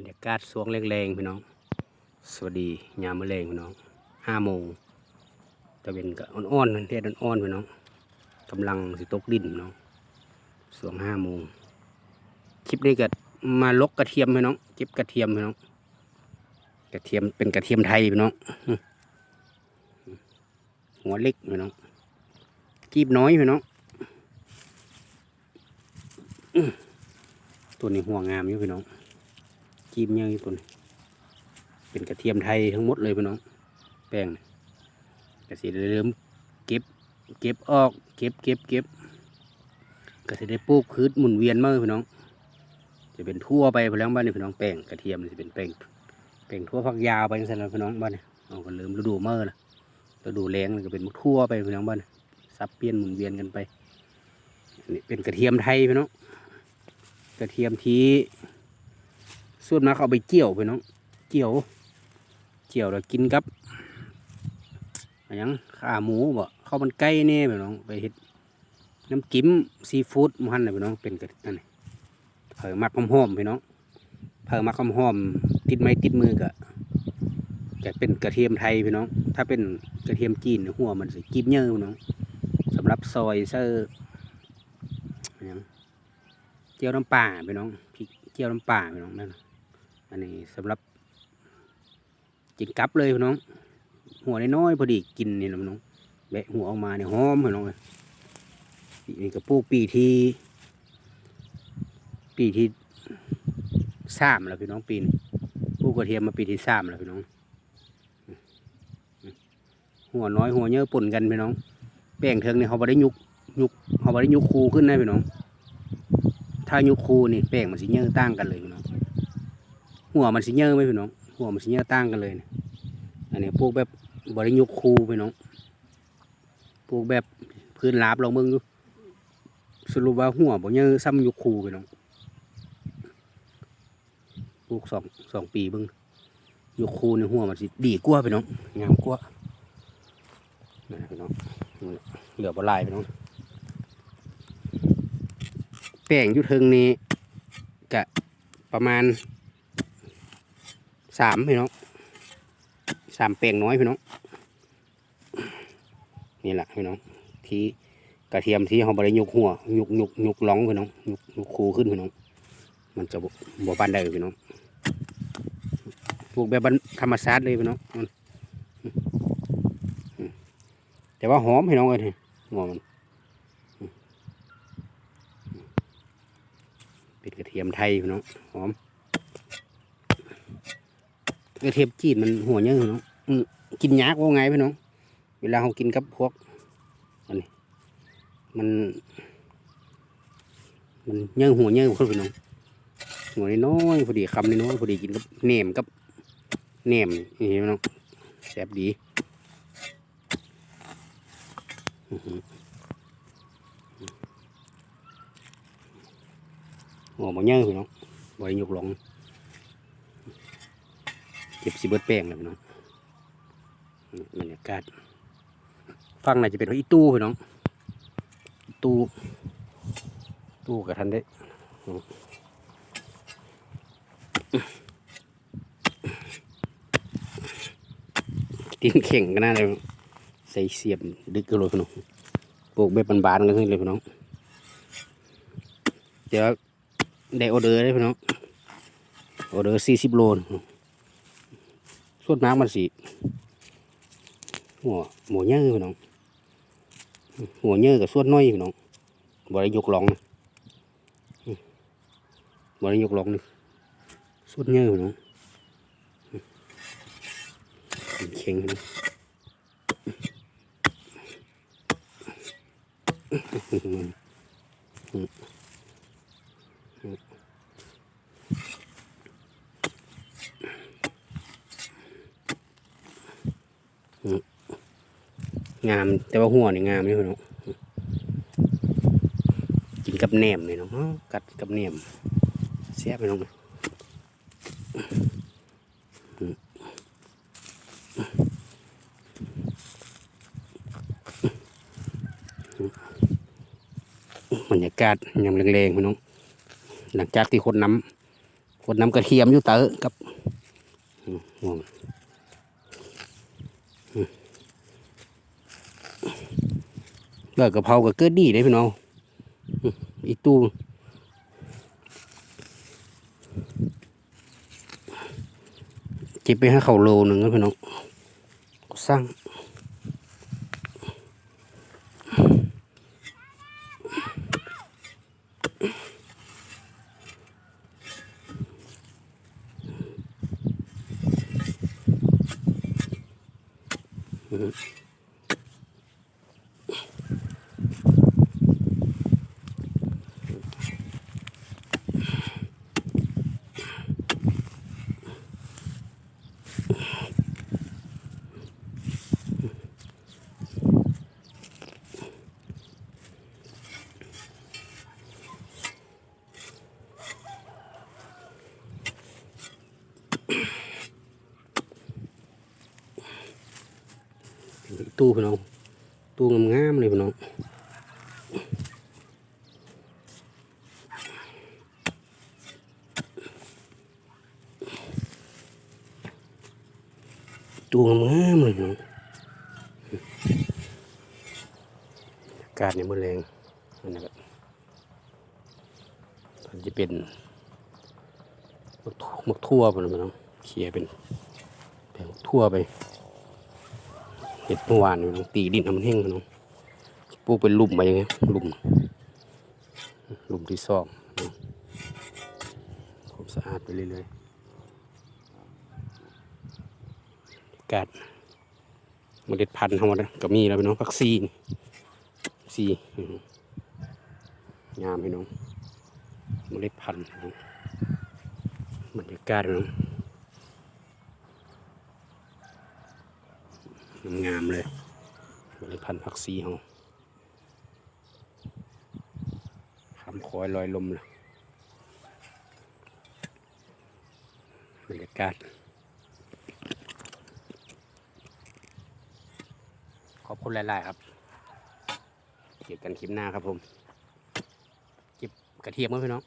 รรยากาศสวงแรงๆพี่น้อง สวัสดียามมื้อแรงพี่น้องห้าโมงตะเวนก็อ่อนๆนั่นเทศอ่อนๆพี่น้องกำลังสิตกดินพี่น้องสวงห้าโมงคลิปนี้ก็มาลกกระเทียมพี่น้องเก็บกระเทียมพี่น้อง กระเทียมเป็นกระเทียมไทยพี่น้องหัวเล็กพี่น้องกีบน้อยพี่น้องตัวนี้หัวงามอยู่พี่น้อง จีบเงี้ยญี่ปุ่นเป็นกระเทียมไทยทั้งหมดเลยพี่น้อง แป้งกระสีเริ่มเก็บ เก็บออก เก็บเก็บเก็บกระสีได้ปลูกคืดหมุนเวียนมากพี่น้อง จะเป็นทั่วไปพล้วบ้านนี้พี่น้องแป้งกระเทียมจะเป็นแป้งแป้งทั่วพักยาวไปจังซั่นพี่น้องบ้านนี้เอาก็เริ่มฤดูเมื่อละฤดูแรงก็เป็นทั่วไปพี่น้องบ้านนี้ซับเปลี่ยนหมุนเวียนกันไปอันนี่เป็นกระเทียมไทยพี่น้องกระเทียมที่ ส่วนมากเขาเอาไปเกี่ยวไปน้องเกี่ยว เกี่ยวแล้วกินกับอะไรหยังขาหมูบ่ข้าวมันไก่แนี่ไปน้องไปเฮ็ดน้ำจิ้มซีฟู้ดหมันน่ะไปน้องเป็นกระอันนี้เผยมักหอมๆไปน้องเผยมักหอมๆติดไม้ติดมือก็จะเป็นกระเทียมไทยพี่น้อง ถ้าเป็นกระเทียมจีนหัวมันสิกิบเยอะพี่น้องสำหรับซอยเซอร์อะไรหยังเจียวน้ำปลาพี่น้องพริกเจียวน้ำปลาพี่น้องนั่นน่ะ อันนี้สำหรับกินกับเลยพี่น้อง หัวน้อยๆพอดีกินนี่นะพี่น้องแบะหัวออกมาเนี่ยหอมพี่น้องเลยนี่ก็ปลูกปีที่ ปีที่สามแล้วพี่น้องปีนปลูกกระเทียมมาปีที่สามแล้วพี่น้อง หัวน้อยหัวเยอะปนกันพี่น้องแป้งเทิงนี่เขาบ่ได้ยุกยุกเขาบ่ได้ยุกคูขึ้นนะพี่น้อง ถ้ายุกคูนี่แป้งมันสิเยอะต่างกันเลยพี่น้อง หัวมันสิเยอะไหมพี่น้อง หัวมันสิเยอะต่างกันเลยเนี่ยอันนี้ปลูกแบบบริยุกคูพี่น้องปลูกแบบพื้นราบลองเบิ่งดูสรุปว่าหัวบ่เยอะซ้ำยุกคูพี่น้องปลูกสองสองปีเบิ่งยุกคูในหัวมันสิดีกว่าพี่น้องงามกว่านั่นนะพี่น้องเหลือบ่ลายพี่น้องแป้งยุเทิงนี้กะประมาณ สามพี่น้องสามแปลงน้อยพี่น้องนี่แหละพี่น้องที่กระเทียมที่เขาบริยุกหัวยุกยุกยุกหล้องพี่น้องยุกยุกคูขึ้นพี่น้อง มันจะบ่บ่บานได้พี่น้องปลูกแบบธรรมชาติเลยพี่น้องมอืมแต่ว่าหอมพี่น้องเลยนี่หัวมันอืมเป็นกระเทียมไทยพี่น้องหอม เทียมจีนมันหัวเยอะเนาะอืมกินยากว่าไงพี่น้อง เวลาเขากินกับพวกอันนี้มัน มันเยอะหัวเยอะคนพี่น้องหัวน้อยพอดีคำน้อยพอดีกินกับแหนมกับแหนมนี่พี่น้องแซ่บดีอื้อหือหัวมันเยอะพี่น้องบริยกหลง เก็บสีเบิดแป้งเลยพี่น้องบรรยากาศฟังน่าจะเป็นอีตู้พี่น้องตู้ตู้กับทันได้ตีนเข่งกันนะเลยใส่เสียบดึกกันเลยพี่น้องปลูกแบบบานๆกันขึ้นเลยพี่น้องเดี๋ยวได้ออเดอร์ได้พี่น้องออเดอร์สี่สิบโลนะ ส่วนมากมันสิหัวหมูเยอะพี่น้องหัวเยอกับส่วนน้อยพี่น้องบริยกลองนะบริยกลองนี่ส่วนเยอะพี่น้องเข่งน้องอืม งาม แต่ว่าหัวนี่งามนี่พี่น้องกินกับแหนมนี่เนาะกัดกับแหนมเสียไปน้องบรรยากาศยามแรงๆพี่น้อง หลังจากที่คนน้ขวดน้ำกระเทียมอยู่เต๋อกับห่วงอืม เลิกกะเพรากับเกิดดีได้พี่น้องอีตู้เก็บไปให้เขาโลหนึ่งนะพี่น้องสร้าง ตู้พี่น้อง ตู้งามๆเลยพี่น้องตู้งามเลยพี่น้องกาศเนี่ยมันแรงมันนะครับมันจะเป็นมักทั่วไปเลยพี่น้องเขี่ยเป็นเป็นมักทั่วไป เห็ดเมื่อวานนี่น้องตีดินทำมันแห้งน้องปลูกเป็นลุมไปยังไงหลุมลุ่มที่สองผมสะอาดไปเรื่อยๆกาศเมล็ดพันธุ์ทั้งหมดนะก็มีแล้วพี่น้องพักซีนซีงามพี่น้องเมล็ดพันธุ์พี่น้องบรรยากาศพี่น้อง งามเลยบริพันธ์ผักซีเฮาคำคอยลอยลมเลยบรรยากาศขอบคุณหลาย ๆ ครับ เจอกันคลิปหน้าครับผม เก็บกระเทียมมั้พี่น้อง